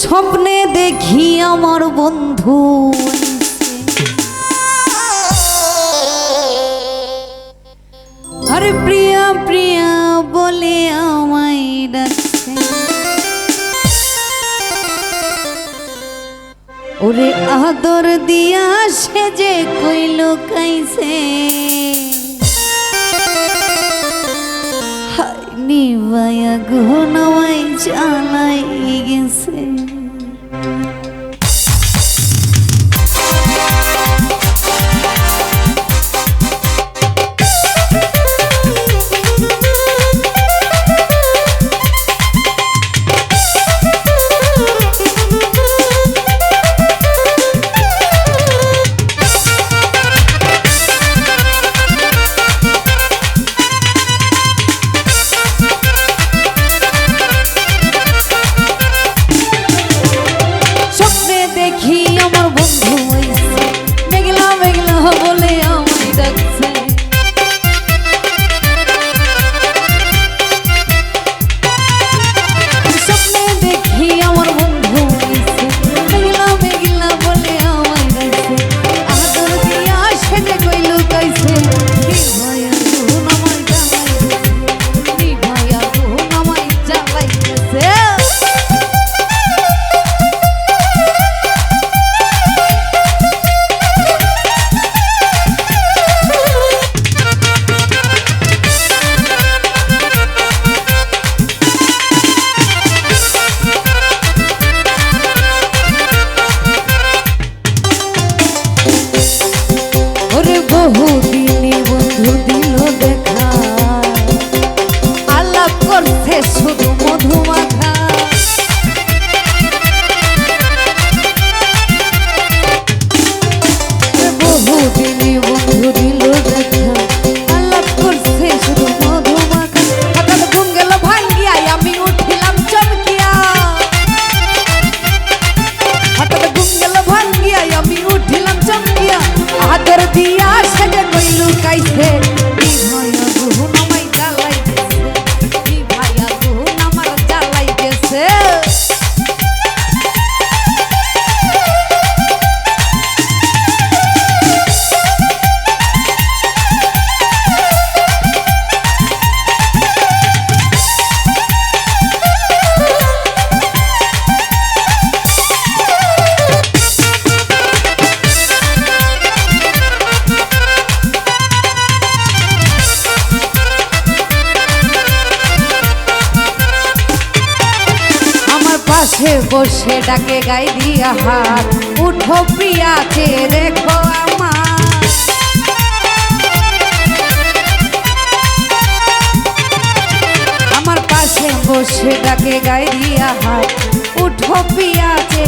স্বপ্নে দেখি আমার বন্ধু আরে প্রিয়া প্রিয়া বলে আমায় ডাকছে। ওরে আদর দিয়া সে যে কইল কাইছে। নিবায়া গুহনাওয়াই জালাই গেছে শুধু মধুমা পাশে বসে ডাকে গাই দিয়া হাত উঠো পিয়াতে দেখো আমার। আমার পাশে বসে ডাকে গাই দিয়া হাত উঠো পিয়াতে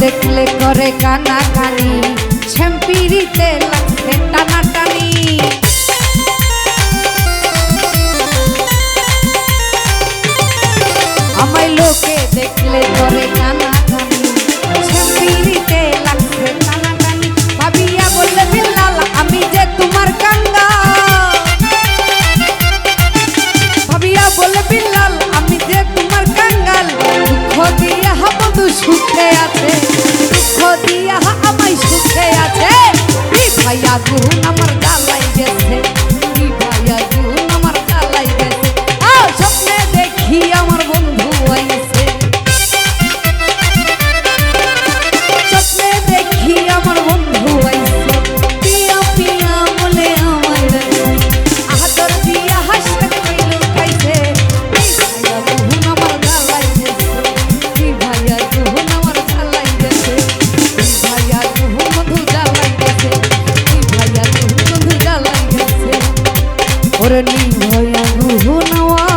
দেখলে করে কানাকানি। ছেম্পিরিতে লাগছে টান ওরে নিভয়া গুহু নওয়া।